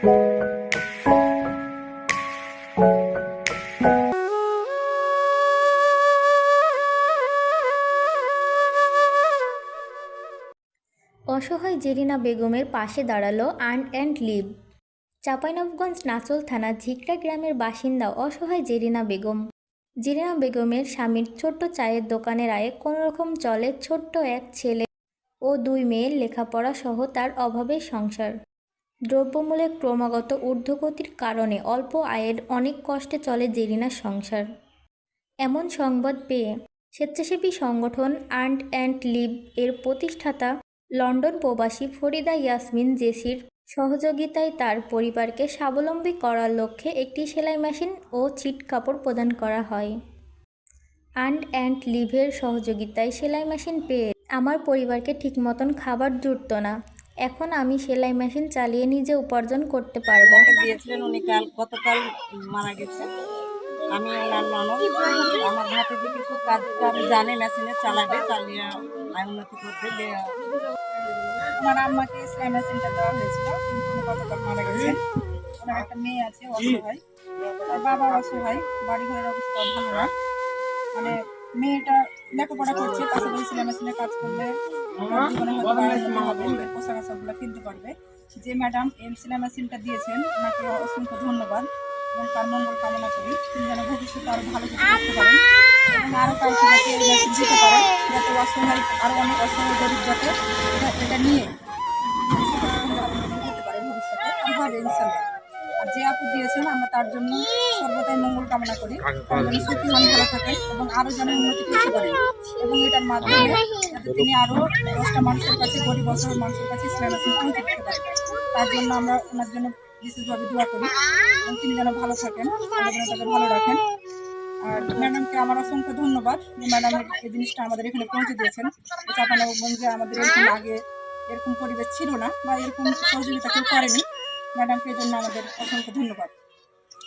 অসহায় জেরিনা বেগমের পাশে দাঁড়াল earn and live. Chapainawabganj Nachole থানা ঝিকরা গ্রামের বাসিন্দা অসহায় জেরিনা বেগম। জেরিনা বেগমের স্বামীর ছোট্ট চায়ের দোকানের আয়ে কোনোরকম চলে ছোট্ট এক ছেলে ও দুই মেয়ের লেখাপড়া সহ তার অভাবের সংসার। দ্রব্যমূল্যের ক্রমাগত ঊর্ধ্বগতির কারণে অল্প আয়ের অনেক কষ্টে চলে জেরিনার সংসার। এমন সংবাদ পেয়ে স্বেচ্ছাসেবী সংগঠন আর্ন অ্যান্ড লিভ এর প্রতিষ্ঠাতা লন্ডন প্রবাসী ফরিদা ইয়াসমিন জেসির সহযোগিতায় তার পরিবারকে স্বাবলম্বী করার লক্ষ্যে একটি সেলাই মেশিন ও ছিট কাপড় প্রদান করা হয়। আন্ড অ্যান্ড লিভের সহযোগিতায় সেলাই মেশিন পেয়ে আমার পরিবারকে ঠিক মতন খাবার জুটতো না। এখন আমি সেলাই মেশিন চালিয়ে নিজে উপার্জন করতে পারব। দিয়েছিলেন উনি কাল, গতকাল মারা গেছে। আমি ওনার ননদ আমার হাতে যে কিছু কাজ কাম জানে মেশিনে চালাবে, চালিয়ে আয়, উন্নতি করবে দে- আমার আম্মাকে সেলাই মেশিনটা দেওয়া হয়েছিল, কিন্তু উনি গতকাল মারা গেছেন। ওনার একটা মেয়ে আছে অসহায় তার বাবা অসহায় বাড়ি ঘরের অবস্থা ভালো না মানে মেয়েটা লেখাপড়া করছে, পাশাপাশি সেলাই মেশিনে কাজ করলে জীবনে পোশাক আশাকগুলো কিনতে পারবে। যে ম্যাডাম এই সেলাই মেশিনটা দিয়েছেন ওনাকে অসংখ্য ধন্যবাদ এবং তার মঙ্গল কামনা করি। তিনি যেন ভবিষ্যতে আরও ভালো কিছু করতে পারেন এবং আরও কাউকে যাতে এই মেশিন দিতে পারেন যাতে অসহায় আরও অনেক অসহায় গরিব যাতে এটা- নিয়ে করতে পারে ভবিষ্যতে। হবে ইনশাল্লাহ আর যে আপু দিয়েছেন আমরা তার জন্য সর্বদাই মঙ্গল কামনা করি। সুখী মন ভালো থাকেন এবং আরও যেন উন্নতি করতে পারেন। এবং এটার মাধ্যমে তিনি আরও দশটা মানুষের কাছে, গরিব অসহায় মানুষের কাছে ইসলাম আসেন পৌঁছে পারেন তার জন্য আমরা ওনার জন্য বিশেষভাবে দোয়া করি। এবং তিনি যেন ভালো থাকেন আল্লাহ যেন তাকে ভালো রাখেন। আর ম্যাডামকে আমার অসংখ্য ধন্যবাদ। যে ম্যাডামের এই জিনিসটা আমাদের এখানে পৌঁছে দিয়েছেন। চাপানগঞ্জে আমাদের এরকম আগে এরকম পরিবেশ ছিল না বা এরকম সহযোগিতা কেউ করেনি। ম্যাডামকে এই জন্য আমাদের অসংখ্য ধন্যবাদ।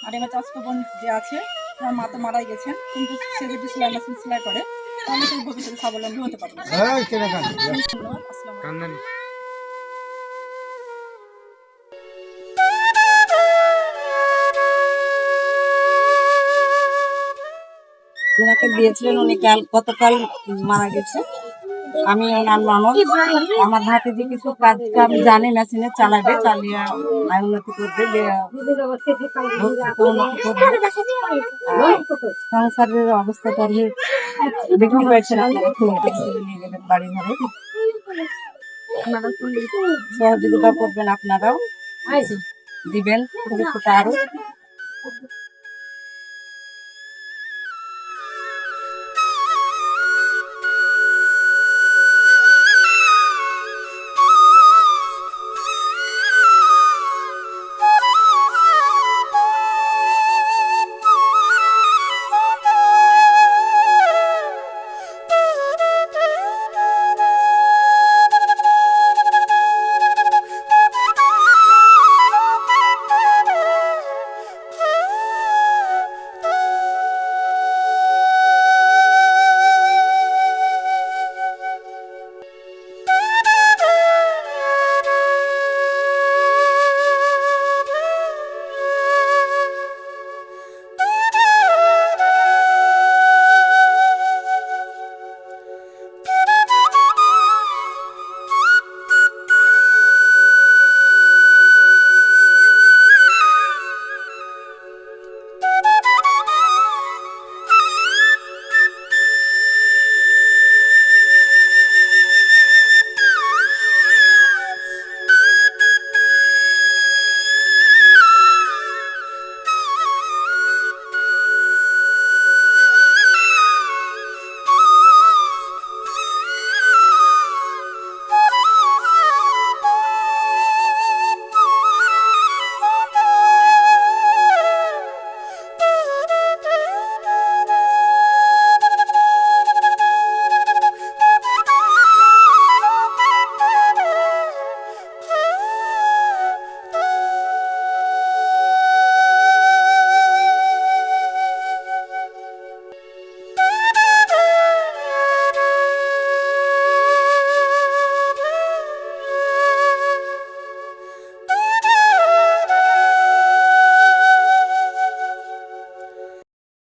আর এবার চাষতো বোন যে আছে আমার মা তো মারাই গেছেন, কিন্তু সে যদি সেলাই মেশিন সেলাই করে সে ভবিষ্যতে স্বাবলম্বী হতে পারবে। ওনাকে দিয়েছিলেন উনি কাল গতকাল মারা গেছে। আমি ওনার ননদ। আমার হাতে যে কিছু কাজ কাম জানে মেশিনে চালাবে চালিয়ে আয় উন্নতি করবে সংসারের অবস্থাটা নিয়ে নিয়ে গেলেন বাড়ি ঘরে। সহযোগিতা করবেন আপনারাও। দিবেন আরও